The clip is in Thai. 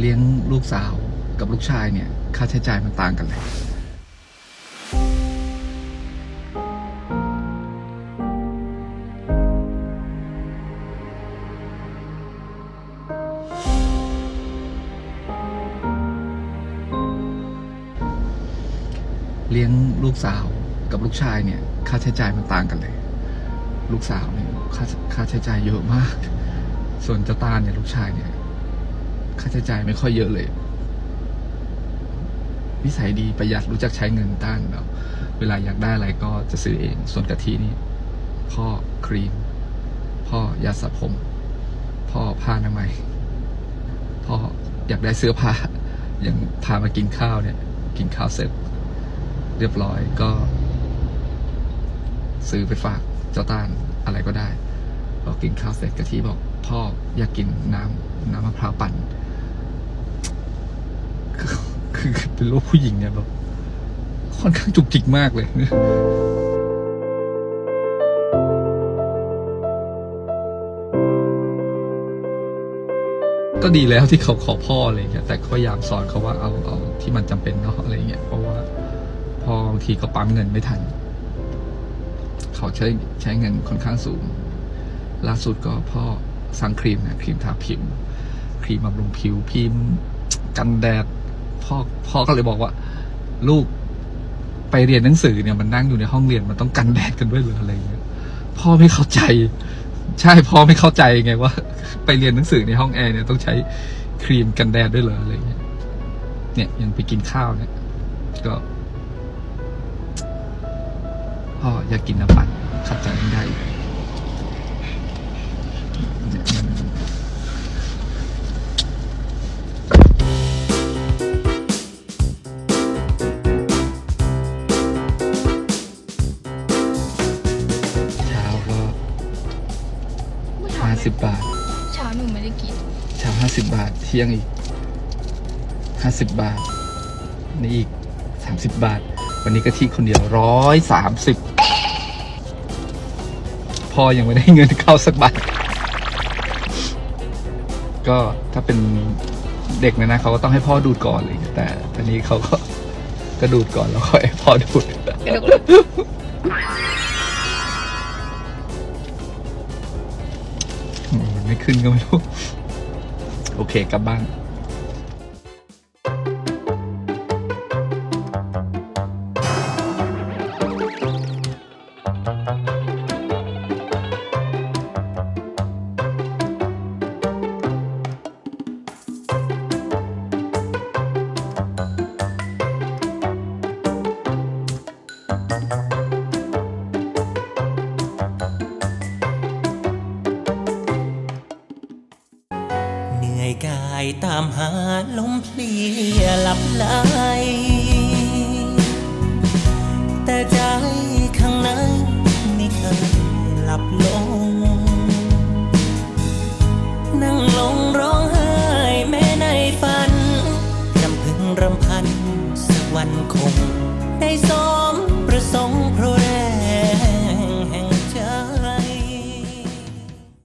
เลี้ยงลูกสาวกับลูกชายเนี่ย ค่าใช้จ่ายมันต่างกันเลย เลี้ยงลูกสาวกับลูกชายเนี่ย ค่าใช้จ่ายมันต่างกันเลย ลูกสาวเนี่ยค่าค่าใช้จ่ายเยอะมาก ส่วนเจ้าตาเนี่ยลูกชายเนี่ย ค่าใช้จ่ายไม่ค่อยเยอะเลยนิสัยดีประหยัดรู้จักใช้เงินต้านแล้วเวลาอยากได้อะไรก็จะซื้อเอง ส่วนกะทินี่ พ่อครีม พ่อยาสระผม พ่อผ้าอนามัยพ่ออยากได้เสื้อผ้า อย่างพามากินข้าวเนี่ย กินข้าวเสร็จ เรียบร้อยก็ ซื้อไปฝากเจ้าตาลอะไรก็ได้พอกินข้าวเสร็จกะทิบอก พ่ออยากกินน้ำน้ำมะพร้าวปั่นคือเป็นลูกผู้หญิงเนี่ยแบบค่อนข้างจุกจิกมากเลยก็ดีแล้วที่เขาขอพ่ออะไรอย่างเงี้ยแต่ก็พยายามสอนเขาว่าเอาเอาที่มันจำเป็นเนาะอะไรเงี้ยเพราะว่าพ่อบางทีก็ปั๊มเงินไม่ทัน เขาใช้ใช้เงินค่อนข้างสูงล่าสุดก็พ่อ สังครีมเนะครีมทาผิว ครีมบำรุงผิวครีมกันแดดพ่อพ่อก็เลยบอกว่า ลูกไปเรียนหนังสือเนี่ยมันนั่งอยู่ในห้องเรียนมันต้องกันแดดกันด้วยหรืออะไรเงี้ยพ่อไม่เข้าใจ ใช่พ่อไม่เข้าใจไงว่า ไปเรียนหนังสือในห้องแอร์เนี่ยต้องใช้ครีมกันแดดด้วยเหรออะไรเงี้ยเนี่ยยังไปกินข้าวเนี่ย ก็พ่ออยากกินน้ำปั่นขัดใจไม่ได้ 50 บาท เช้าหนูไม่ได้กินเช้าม50 บาท เที่ยงอีก 50 บาท นี่อีก 30 บาท วันนี้กะทิคนเดียวร้อยสามสิบพ่อยังไม่ได้เงินเข้าสักบาท ก็ถ้าเป็นเด็กนะนะเขาก็ต้องให้พ่อดูดก่อนเลย แต่ตอนนี้เขาก็ก็ดูดก่อนแล้วค่อยพ่อดูด ไม่ขึ้นก็ไม่รู้ โอเคกลับบ้านเห นื่อยกายตามหาลมเพลียหลับไหลแต่ใจข้างในไม่เคยหลับลง นั่งลงร้องไห้แม้ในฝันรำพึงรำพันสักวันคง ได้สงโคร